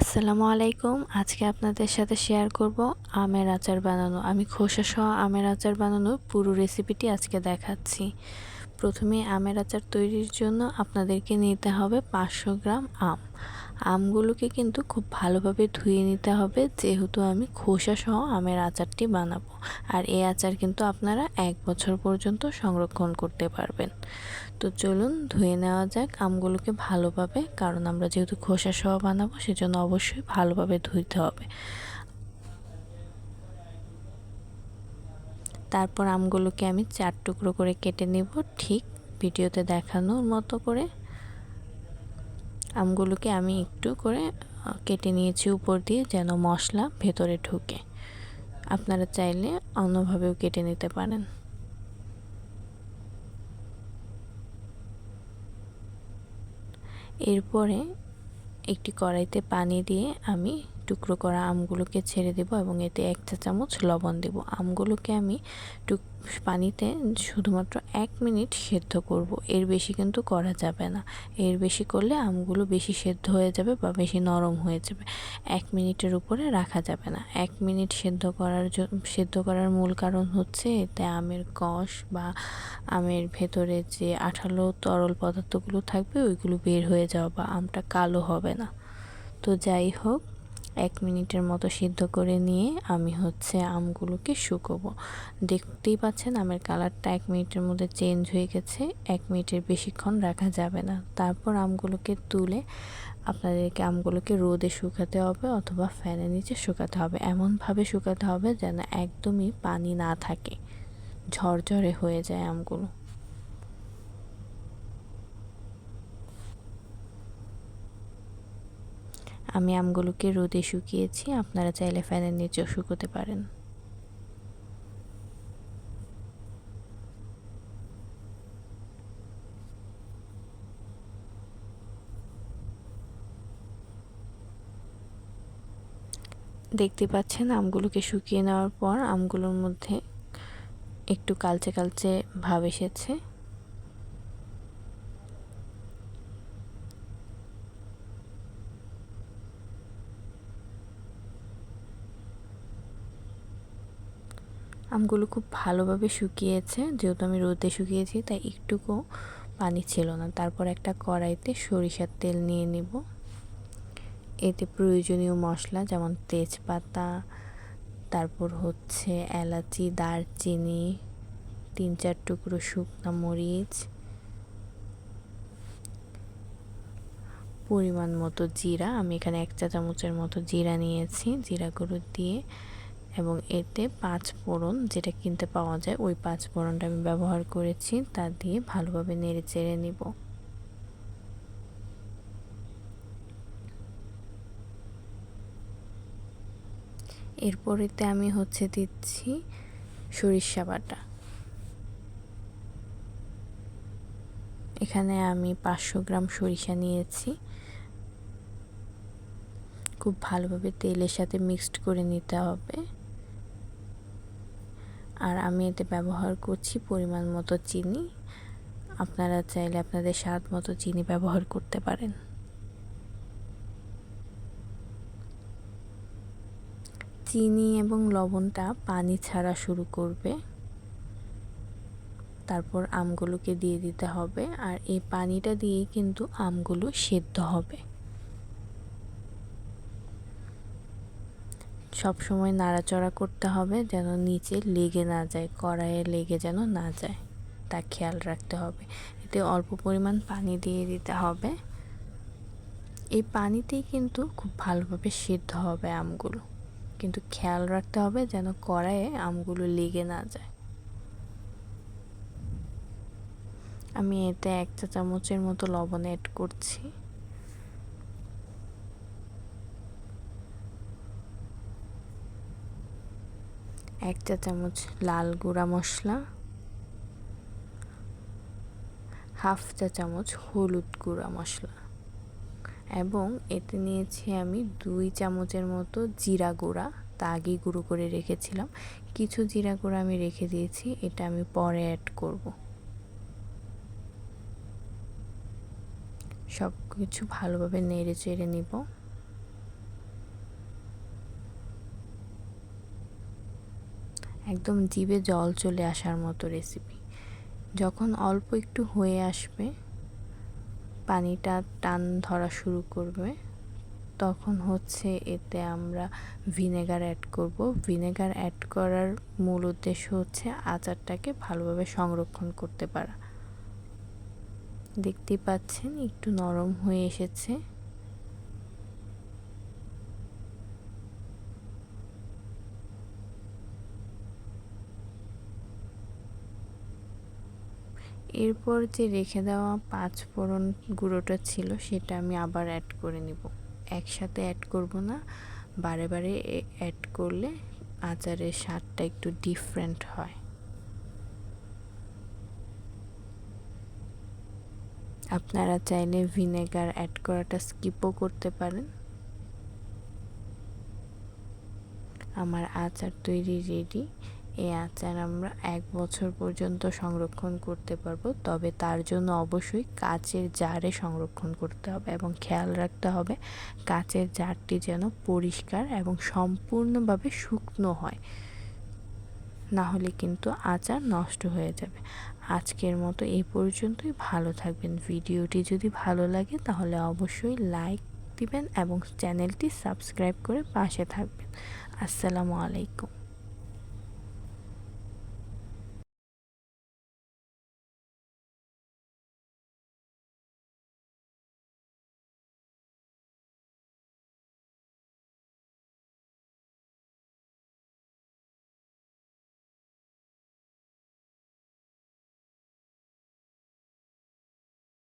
আসসালামু আলাইকুম। আজকে আপনাদের সাথে শেয়ার করব আমের আচার বানানো। আমি খোসা সহ আমের আচার বানানোর পুরো রেসিপিটি আজকে দেখাচ্ছি। প্রথমে আমের আচার তৈরির জন্য আপনাদেরকে নিতে হবে পাঁচশো গ্রাম আম। আমগুলোকে কিন্তু খুব ভালোভাবে ধুয়ে নিতে হবে, যেহেতু আমি খোসা সহ আমের আচারটি বানাবো। আর এই আচার কিন্তু আপনারা এক বছর পর্যন্ত সংরক্ষণ করতে পারবেন। তো চলুন ধুয়ে নেওয়া যাক আমগুলোকে ভালোভাবে, কারণ আমরা যেহেতু খোসা সহ বানাবো, সেজন্য অবশ্যই ভালোভাবে ধুইতে হবে। তারপর আমগুলোকে আমি চার টুকরো করে কেটে নেব, ঠিক ভিডিওতে দেখানোর মতো করে। আমগুলোকে আমি একটু করে কেটে নিয়েছি উপর দিয়ে যেন মশলা ভেতরে ঢুকে। আপনারা চাইলে অন্যভাবেও কেটে নিতে পারেন। এরপরে একটি কড়াইতে পানি দিয়ে আমি টুকরো করা আমগুলোকে ছেড়ে দেব এবং এতে এক চা চামচ লবণ দেব। আমগুলোকে আমি টুক, পানিতে শুধুমাত্র এক মিনিট সেদ্ধ করব। এর বেশি কিন্তু করা যাবে না। এর বেশি করলে আমগুলো বেশি সেদ্ধ হয়ে যাবে বা বেশি নরম হয়ে যাবে। এক মিনিটের উপরে রাখা যাবে না। এক মিনিট সেদ্ধ করার সেদ্ধ করার মূল কারণ হচ্ছে এতে আমের কষ বা আমের ভেতরে যে আঠালো তরল পদার্থগুলো থাকবে, ওইগুলো বের হয়ে যাওয়া বা আমটা কালো হবে না। তো যাই হোক এক মিনিটের মতো সিদ্ধ করে নিয়ে আমি হচ্ছে আমগুলোকে শুকোবো। দেখতেই পাচ্ছেন আমের কালারটা এক মিনিটের মধ্যে চেঞ্জ হয়ে গেছে, এক মিনিটের বেশিক্ষণ রাখা যাবে না। তারপর আমগুলোকে তুলে আপনাদেরকে আমগুলোকে রোদে শুকাতে হবে অথবা ফ্যানের নিচে শুকাতে হবে। এমনভাবে শুকাতে হবে যেন একদমই পানি না থাকে, ঝরঝরে হয়ে যায় আমগুলো। আমি আমগুলোকে রোদে শুকিয়েছি, আপনারা চাইলে ফ্যানের নিচেও শুকোতে পারেন। দেখতে পাচ্ছেন, আমগুলোকে শুকিয়ে নেওয়ার পর আমগুলোর মধ্যে একটু কালচে কালচে ভাব এসেছে। আমগুলো খুব ভালোভাবে শুকিয়েছে। যেহেতু আমি রোদে শুকিয়েছি, তাই একটুকু পানি ছিল না। তারপর একটা কড়াইতে সরিষার তেল নিয়ে নিব। এতে প্রয়োজনীয় মশলা যেমন তেজপাতা, তারপর হচ্ছে এলাচি, দারচিনি তিন চার টুকরো শুকনো মরিচ, পরিমাণ মতো জিরা। আমি এখানে এক চা চামচের মতো জিরা নিয়েছি। জিরাগুলো দিয়ে এবং এতে পাঁচ ফোড়ন যেটা কিনতে পাওয়া যায়, ওই পাঁচ ফোড়নটা আমি ব্যবহার করেছি, তা দিয়ে ভালোভাবে নেড়ে চেড়ে নিব। এরপরেতে আমি হচ্ছে দিচ্ছি সরিষা বাটা। এখানে আমি পাঁচশো গ্রাম সরিষা নিয়েছি। খুব ভালোভাবে তেলের সাথে মিক্সড করে নিতে হবে। আর আমি এতে ব্যবহার করছি পরিমাণ মতো চিনি। আপনারা চাইলে আপনাদের স্বাদ মতো চিনি ব্যবহার করতে পারেন। চিনি এবং লবণটা পানি ছাড়া শুরু করবে। তারপর আমগুলোকে দিয়ে দিতে হবে। আর এই পানিটা দিয়েই কিন্তু আমগুলো সেদ্ধ হবে। সব সময় নাড়াচড়া করতে হবে যেন নিচে লেগে না যায়, কড়াইয়ে লেগে যেন না যায়। তা খেয়াল রাখতে হবে। এতে অল্প পরিমাণ পানি দিয়ে দিতে হবে। এই পানিতেই কিন্তু খুব ভালোভাবে সিদ্ধ হবে আমগুলো। কিন্তু খেয়াল রাখতে হবে যেন কড়াইয়ে আমগুলো লেগে না যায়। আমি এতে এক চা চামচের মতো লবণ অ্যাড করছি। এক চা চামচ লাল গুঁড়া মশলা, হাফ চা চামচ হলুদ গুঁড়া মশলা এবং এতে নিয়েছি আমি দুই চামচের মতো জিরা গুঁড়া। তা আগেই গুঁড়ো করে রেখেছিলাম। কিছু জিরা গুঁড়া আমি রেখে দিয়েছি, এটা আমি পরে অ্যাড করব। সব কিছু ভালোভাবে নেড়ে চেড়ে নিব। একদম জিভে জল চলে আসার মতো রেসিপি যখন অল্প একটু হয়ে আসবে, পানিটা টান ধরা শুরু করবে, তখন হচ্ছে এতে আমরা ভিনেগার অ্যাড করব। ভিনেগার অ্যাড করার মূল উদ্দেশ্য হচ্ছে আচারটাকে ভালোভাবে সংরক্ষণ করতে পারা। দেখতে পাচ্ছেন, একটু নরম হয়ে এসেছে। এরপর যে রেখে দেওয়া পাঁচ ফোড়ন গুঁড়োটা ছিল, সেটা আমি আবার অ্যাড করে নিব। একসাথে অ্যাড করব না, বারে বারে অ্যাড করলে আচারের স্বাদটা একটু ডিফারেন্ট হয়। আপনারা চাইলে ভিনেগার অ্যাড করাটা স্কিপও করতে পারেন। আমার আচার তৈরি রেডি এই আচার আমরা এক বছর পর্যন্ত সংরক্ষণ করতে পারব। তবে তার জন্য অবশ্যই কাচের জারে সংরক্ষণ করতে হবে এবং খেয়াল রাখতে হবে কাচের জারটি যেন পরিষ্কার এবং সম্পূর্ণভাবে শুকনো হয়। না হলে কিন্তু আচার নষ্ট হয়ে যাবে। আজকের মতো এই পর্যন্তই। ভালো থাকবেন। ভিডিওটি যদি ভালো লাগে তাহলে অবশ্যই লাইক দিবেন এবং চ্যানেলটি সাবস্ক্রাইব করে পাশে থাকবেন। আসসালামু আলাইকুম।